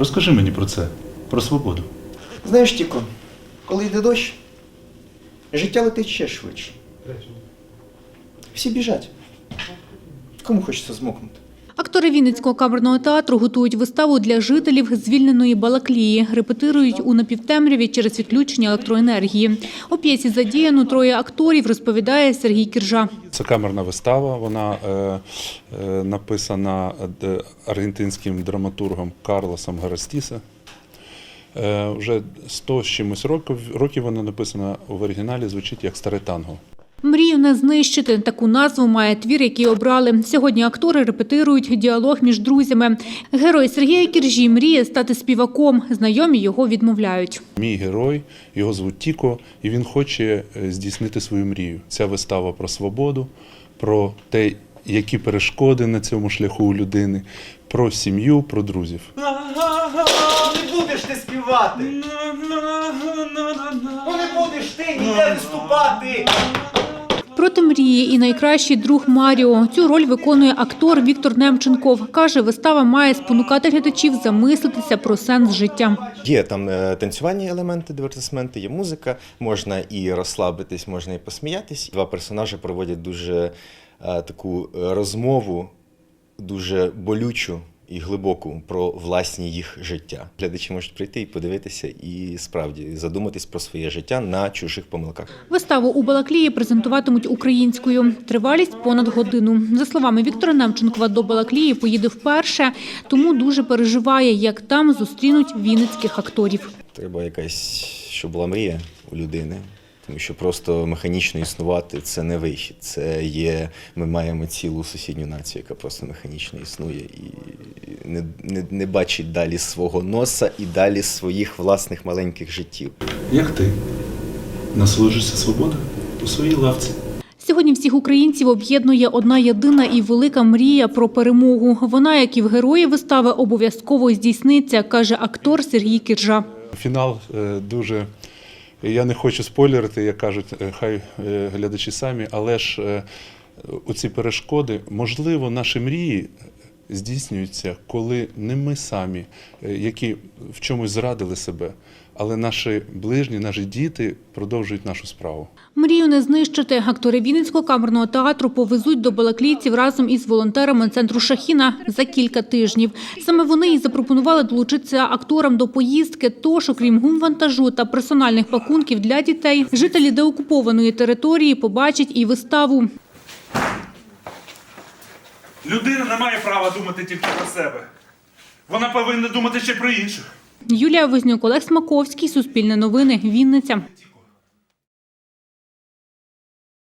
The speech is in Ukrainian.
Розкажи мені про це, про свободу. Знаєш, Тіко, коли йде дощ, життя летить ще швидше. Всі біжать. Кому хочеться змокнути? Актори Вінницького камерного театру готують виставу для жителів звільненої Балаклії. Репетирують у напівтемряві через відключення електроенергії. У п'єсі задіяно троє акторів, розповідає Сергій Кіржа. Це камерна вистава. Вона е, е, написана аргентинським драматургом Карлосом Гарастісе. Е, вже 100 з чимось років, років вона написана в оригіналі, звучить як старе танго. Мрію не знищити. Таку назву має твір, який обрали. Сьогодні актори репетирують діалог між друзями. Герой Сергія Кіржі мріє стати співаком. Знайомі його відмовляють. Мій герой, його звуть Тіко, і він хоче е, здійснити свою мрію. Ця вистава про свободу, про те, які перешкоди на цьому шляху у людини, про сім'ю, про друзів. Не будеш ти співати! Ну не будеш ти ніде виступати! Проти мрії і найкращий друг Маріо. Цю роль виконує актор Віктор Немченков. Каже, вистава має спонукати глядачів замислитися про сенс життя. Є там е, танцювальні елементи, дивертисменти, є музика, можна і розслабитись, можна і посміятись. Два персонажі проводять дуже е, таку е, розмову, дуже болючу і глибоку про власні їх життя. Глядачі можуть прийти і подивитися, і справді задуматись про своє життя на чужих помилках. Виставу у Балаклії презентуватимуть українською. Тривалість понад годину. За словами Віктора Немченкова, до Балаклії поїде вперше, тому дуже переживає, як там зустрінуть вінницьких акторів. Треба якась, щоб була мрія у людини. Тому що просто механічно існувати це не вихід. Це є. Ми маємо цілу сусідню націю, яка просто механічно існує і не, не, не бачить далі свого носа і далі своїх власних маленьких життів. Як ти насолоджуєшся свободою у своїй лавці? Сьогодні всіх українців об'єднує одна єдина і велика мрія про перемогу. Вона, як і в герої вистави, обов'язково здійсниться, каже актор Сергій Кіржа. Фінал е, дуже. Я не хочу спойлерити, як кажуть, е, хай е, глядачі самі, але ж е, оці перешкоди, можливо, наші мрії здійснюються, коли не ми самі, е, які в чомусь зрадили себе, але наші ближні, наші діти продовжують нашу справу. Мрію не знищити. Актори Вінницького камерного театру повезуть до балаклійців разом із волонтерами центру Шахіна за кілька тижнів. Саме вони і запропонували долучитися акторам до поїздки. Тож, окрім гумвантажу та персональних пакунків для дітей, жителі деокупованої території побачать і виставу. Людина не має права думати тільки про себе. Вона повинна думати ще про інших. Юлія Вознюк, Олег Смаковський, Суспільне новини, Вінниця.